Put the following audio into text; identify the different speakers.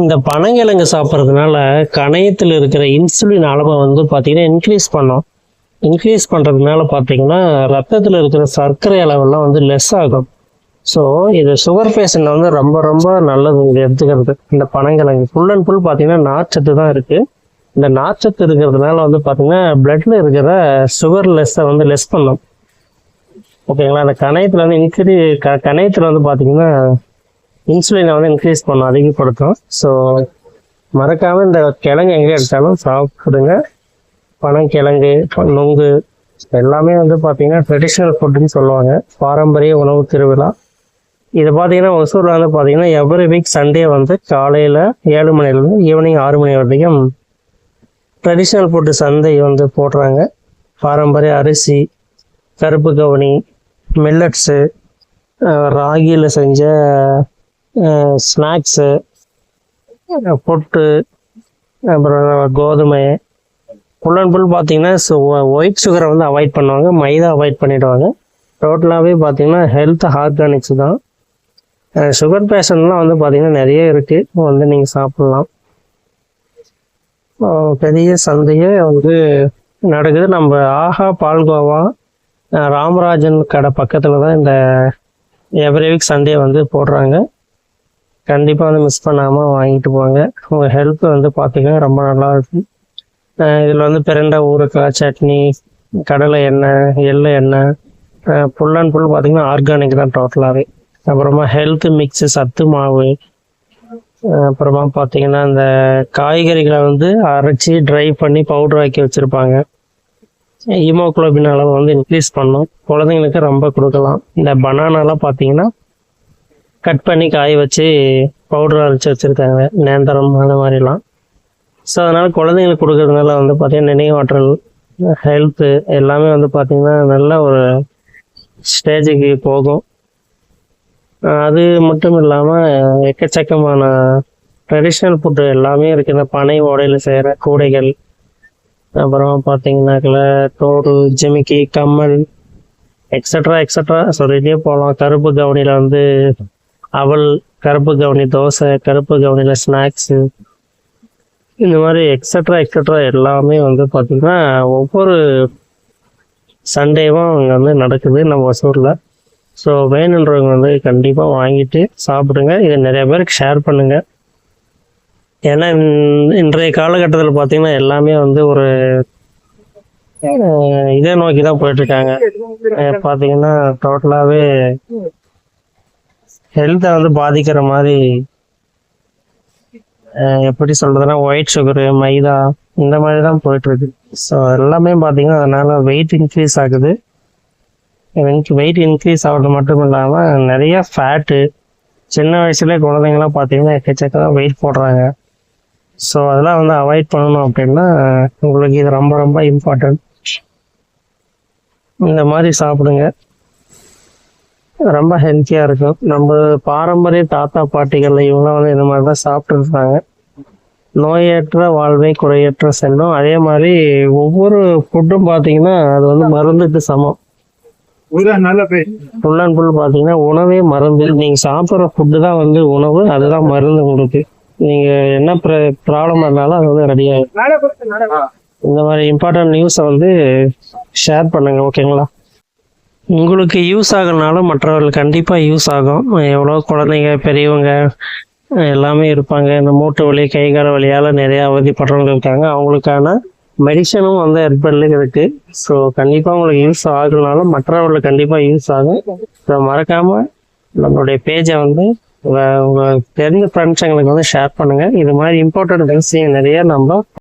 Speaker 1: இந்த பனங்கிழங்கு சாப்பிட்றதுனால கணையத்தில் இருக்கிற இன்சுலின் அளவை வந்து பார்த்திங்கன்னா இன்க்ரீஸ் பண்ணோம். இன்க்ரீஸ் பண்ணுறதுனால பார்த்தீங்கன்னா ரத்தத்தில் இருக்கிற சர்க்கரை அளவெல்லாம் வந்து லெஸ் ஆகும். ஸோ இது சுகர் பேஷண்ட் வந்து ரொம்ப ரொம்ப நல்லது இது எடுத்துக்கிறது. இந்த பனங்கிழங்கு ஃபுல் அண்ட் ஃபுல் பார்த்தீங்கன்னா நார்ச்சத்து தான் இருக்குது இந்த நார்ச்சத்து இருக்கிறதுனால வந்து பார்த்தீங்கன்னா பிளட்டில் இருக்கிற சுகர் லெஸ்ஸை வந்து லெஸ் பண்ணும். ஓகேங்களா? அந்த கணையத்தில் வந்து இன்க்ரீ க கணையத்தில் வந்து பார்த்திங்கன்னா இன்சுலினை வந்து இன்க்ரீஸ் பண்ணும் அதிகப்படுத்தும். ஸோ மறக்காமல் இந்த கிழங்கு எங்கே எடுத்தாலும் சாப்பிடுங்க. பனங்கிழங்கு நொங்கு எல்லாமே வந்து பார்த்தீங்கன்னா ட்ரெடிஷ்னல் ஃபுட்டுன்னு சொல்லுவாங்க. பாரம்பரிய உணவு திருவிழா. இது பார்த்தீங்கன்னா ஒசூரில் வந்து பார்த்தீங்கன்னா எவ்ரி வீக் சண்டே வந்து காலையில் ஏழு மணிலேருந்து ஈவினிங் ஆறு மணி வரைக்கும் ட்ரெடிஷ்னல் ஃபுட்டு சந்தை வந்து போடுறாங்க. பாரம்பரிய அரிசி கருப்பு கவுனி மில்லட்ஸு ராகியில் செஞ்ச ஸ்நாக்ஸு பொட்டு அப்புறம் கோதுமை. ஃபுல் அண்ட் ஃபுல் பார்த்தீங்கன்னா ஒயிட் சுகரை வந்து அவாய்ட் பண்ணுவாங்க. மைதா அவாய்ட் பண்ணிவிடுவாங்க டோட்டலாகவே பார்த்தீங்கன்னா ஹெல்த் ஆர்கானிக்ஸ் தான். சுகர் பேஷண்ட்லாம் வந்து பார்த்தீங்கன்னா நிறைய இருக்குது வந்து நீங்கள் சாப்பிட்லாம். பெரிய சந்தையே வந்து நடக்குது. நம்ம ஆஹா பால்கோவா ராமராஜன் கடை பக்கத்தில் தான் இந்த எவ்ரி வீக் சண்டே வந்து போடுறாங்க. கண்டிப்பாக வந்து மிஸ் பண்ணாமல் வாங்கிட்டு போங்க. உங்கள் ஹெல்த் வந்து பார்த்தீங்கன்னா ரொம்ப நல்லா இருக்கும் இதில் வந்து பிரண்டை ஊறுக்காய் சட்னி கடலை எண்ணெய் எள்ளு எண்ணெய் புல் அண்ட் ஃபுல் பார்த்திங்கன்னா ஆர்கானிக் தான் டோட்டலாகவே அப்புறமா ஹெல்த் மிக்ஸு சத்து மாவு அப்புறமா பார்த்தீங்கன்னா இந்த காய்கறிகளை வந்து அரைச்சி ட்ரை பண்ணி பவுடர் ஆக்கி வச்சுருப்பாங்க. ஹீமோக்ளோபின் அளவு வந்து இன்க்ரீஸ் பண்ணும். குழந்தைங்களுக்கு ரொம்ப கொடுக்கலாம். இந்த பனானாலாம் பார்த்தீங்கன்னா கட் பண்ணி காய வச்சு பவுடர் அரைச்சி வச்சுருக்காங்க. நேந்திரம் அந்த மாதிரிலாம். ஸோ அதனால் குழந்தைங்களுக்கு கொடுக்கறதுனால வந்து பார்த்தீங்கன்னா நினைவாற்றல் ஹெல்த்து எல்லாமே வந்து பார்த்திங்கன்னா நல்ல ஒரு ஸ்டேஜுக்கு போகும். அது மட்டும் இல்லாமல் எக்கச்சக்கமான ட்ரெடிஷ்னல் ஃபுட்டு எல்லாமே இருக்குது இந்த பனை ஓடையில் செய்கிற கூடைகள். அப்புறம் பார்த்தீங்கன்னாக்கில் தோடு ஜிமிக்கி கம்மல் எக்ஸட்ரா எக்ஸட்ரா சொல்லிகிட்டே போகலாம் கருப்பு கவுனியில் வந்து அவல் கருப்பு கவுனி தோசை கருப்பு கவுனியில் ஸ்நாக்ஸு இந்த மாதிரி எக்ஸட்ரா எக்ஸட்ரா எல்லாமே வந்து பார்த்திங்கன்னா ஒவ்வொரு சண்டேவும் அங்கே வந்து நடக்குது நம்ம ஒசூரில் ஸோ வேணுன்றவங்க வந்து கண்டிப்பாக வாங்கிட்டு சாப்பிடுங்க. இதை நிறைய பேருக்கு ஷேர் பண்ணுங்கள் ஏன்னா இன்றைய காலகட்டத்தில் பார்த்தீங்கன்னா எல்லாமே வந்து ஒரு இதை நோக்கி தான் போயிட்டுருக்காங்க பார்த்தீங்கன்னா டோட்டலாகவே ஹெல்த்தை வந்து பாதிக்கிற மாதிரி எப்படி சொல்கிறதுனா ஒயிட் சுகரு மைதா இந்த மாதிரி தான் போயிட்டுருக்கு. ஸோ எல்லாமே பார்த்தீங்கன்னா அதனால் வெயிட் இன்க்ரீஸ் ஆகுது. வெயிட் இன்க்ரீஸ் ஆகிறது மட்டும் இல்லாமல் நிறைய ஃபேட்டு சின்ன வயசுலேயே குழந்தைங்களாம் பார்த்தீங்கன்னா எக்கச்சக்கமாக வெயிட் போடுறாங்க. ஸோ அதெல்லாம் வந்து அவாய்ட் பண்ணணும் அப்படின்னா உங்களுக்கு இது ரொம்ப ரொம்ப இம்பார்ட்டன்ட் இந்த மாதிரி சாப்பிடுங்க. ரொம்ப ஹெல்த்தியாக இருக்கும் நம்ம பாரம்பரிய தாத்தா பாட்டிகள் இவங்களாம் வந்து இந்த மாதிரி தான் சாப்பிட்டுருக்காங்க. நோயற்ற வாழ்வை குறையற்ற செல்வம். அதே மாதிரி ஒவ்வொரு ஃபுட்டும் பார்த்தீங்கன்னா அது வந்து மருந்துக்கு சமம். அண்ட் ஃபுல் பார்த்தீங்கன்னா உணவே மருந்து. நீங்கள் சாப்பிட்ற ஃபுட்டு தான் வந்து உணவு. அதுதான் மருந்து உங்களுக்கு. நீங்கள் என்ன ப்ராப்ளம் இருந்தாலும் அது வந்து ரெடி ஆகும் இந்த மாதிரி இம்பார்ட்டன்ட் நியூஸை வந்து ஷேர் பண்ணுங்க ஓகேங்களா உங்களுக்கு யூஸ் ஆகலனாலும் மற்றவர்கள் கண்டிப்பாக யூஸ் ஆகும். எவ்வளோ குழந்தைங்க பெரியவங்க எல்லாமே இருப்பாங்க. இந்த மூட்டு வலி கை கால் வலியால் நிறையா அவதிப்படுறவங்க இருக்காங்க. அவங்களுக்கான மெடிசனும் வந்து ஹெர்பல்ல இருக்குது ஸோ கண்டிப்பாக உங்களுக்கு யூஸ் ஆகலனாலும் மற்றவர்களுக்கு கண்டிப்பாக யூஸ் ஆகும். ஸோ மறக்காமல் நம்மளுடைய பேஜை வந்து உங்கள் தெரிஞ்ச ஃப்ரெண்ட்ஸ் ஃப்ரெண்ட்ஸுங்களுக்கு வந்து ஷேர் பண்ணுங்கள் இது மாதிரி இம்பார்ட்டன்ட் விஷயம் நிறைய நம்ம